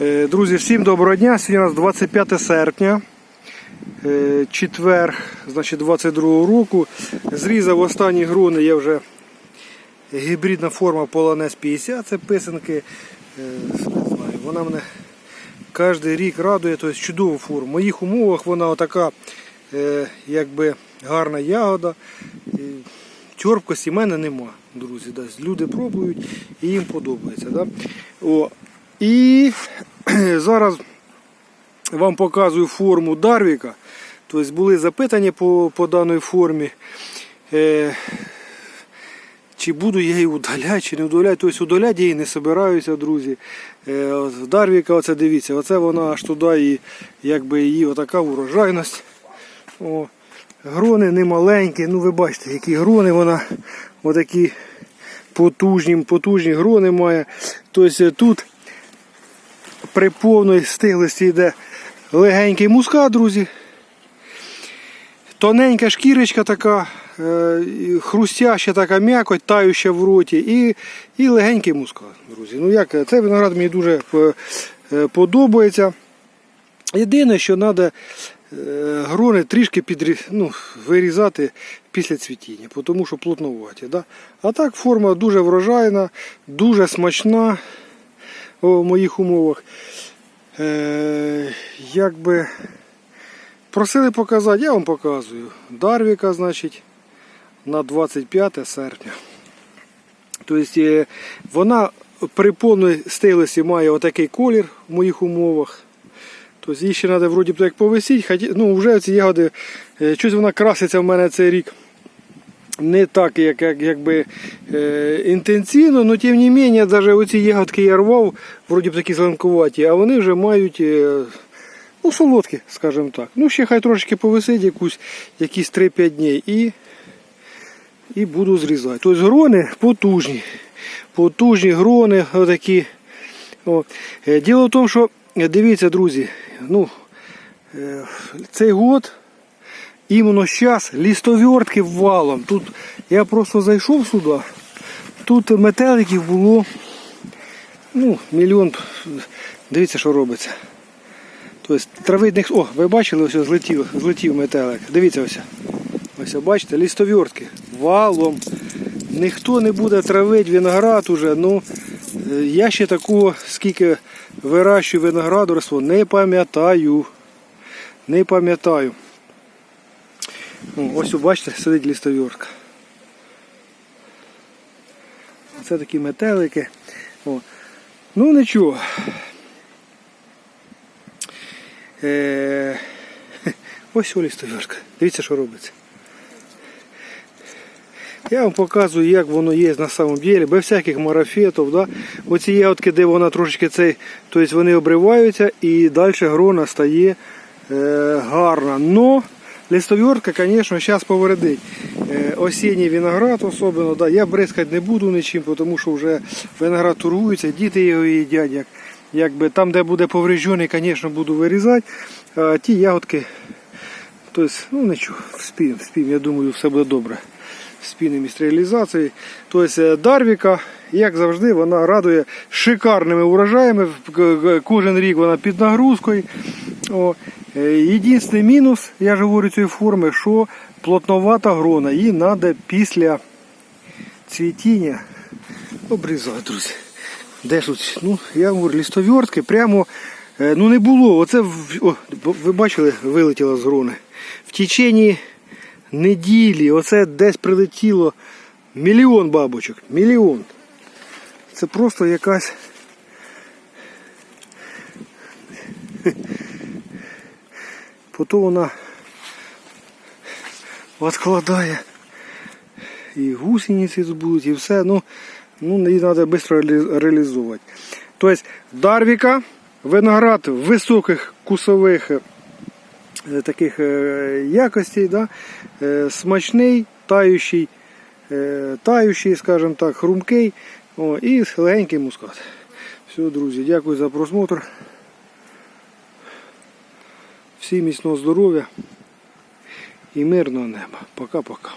Е, Друзі, всім доброго дня. Сьогодні у нас 25 серпня, е, четвер, значить 22 року. Зрізав останні грони, є вже гібридна форма Polonez 50, це писанки. Е, вона мене кожен рік радує, тобто чудову форму. В моїх умовах вона отака, якби гарна ягода. І Тьорпкості в мене нема, друзі. Люди пробують і їм подобається. Да? І зараз вам показую форму Дарвіка. Тобто були запитання по, по даній формі. Е, чи буду я її удаляти, чи не удаляти. Тобто удаляти її не збираюся, друзі. Е, Дарвіка, оце дивіться, оце вона аж туди і якби її отака урожайність. О, грони не маленькі, ну ви бачите, які грони вона отакі потужні, потужні грони має. Тобто тут при повній стиглості йде легенький мускат, друзі. Тоненька шкірочка така, е, хрустяща така м'якоть, тающа в роті і, і легенький мускат, друзі. Ну як, цей виноград мені дуже е, подобається. Єдине, що треба грони трішки підрі... ну, вирізати після цвітіння, тому що плотнуваті. Да? А так форма дуже врожайна, дуже смачна в моїх умовах. Е, якби просили показати, я вам показую. Дарвіка, значить, на 25 серпня. Тобто е, вона при повній стилості має отакий колір в моїх умовах. Тобто її ще треба вроді б як повисіть, ну вже ці ягоди, е, щось вона краситься в мене цей рік. Не так, як, як якби, е, інтенсивно, але тим не менше, навіть оці ягодки я рвав, вроді б такі зеленкуваті, а вони вже мають е, ну, солодкі, скажімо так. Ну, ще хай трошки повисить якусь, якісь 3-5 днів і, і буду зрізати. Тобто грони потужні. Потужні грони отакі. О. Е, Діло в тому, що дивіться, друзі, ну, е, цей год іменно зараз лістовертки валом. Тут я просто зайшов сюди. Тут метеликів було ну, мільйон. Дивіться, що робиться. Тобто травидних. О, ви бачили, ось злетів, злетів метелик. Дивіться ось. Ось бачите, лістовертки. Валом. Ніхто не буде травити виноград уже. Ну, е, я ще такого, скільки вирощую виноградарство, не пам'ятаю. Не пам'ятаю. О, Ось бачите, сидить лістовірка. Це такі метелики. О. Ну нічого. Е... Ось лістовірка. Дивіться, що робиться. Я вам показую, як воно є на самом деле, без всяких марафетів. Да? Оці ягодки, де вона трошечки цей, тобто вони обриваються і далі грона стає е, гарна. Но листовертка, звісно, зараз повредить. Е, осінній виноград особливо, да, я бризкати не буду нічим, тому що вже виноград тургується, діти його їдять. Як, якби, там, де буде повреждений, звісно, буду вирізати. А ті ягодки, тобто, ну нічого, спім, спім, я думаю, все буде добре. Спінним і стерилізації. Тобто е, Дарвіка, як завжди, вона радує шикарними урожаями. Кожен рік вона під нагрузкою. Е, Єдиний мінус, я ж говорю цієї форми, що плотновата грона. Її треба після цвітіння обрізати, друзі. Де тут? Ну, я говорю, лістовертки прямо е, ну не було. Оце о, ви бачили, вилетіло з грони. В течение неділі оце десь прилетіло мільйон бабочок. Мільйон. Це просто якась. Потім вона відкладає. І гусениці тут будуть, і все. Ну, ну її треба швидко реалі- реалізовувати. Тобто Дарвіка, виноград високих кусових е, таких е, якостей, да? е, смачний, таючий, таючий, скажімо так, хрумкий о, і легенький мускат. Все, друзі, дякую за просмотр. Всім міцного здоров'я і мирного неба. Пока-пока.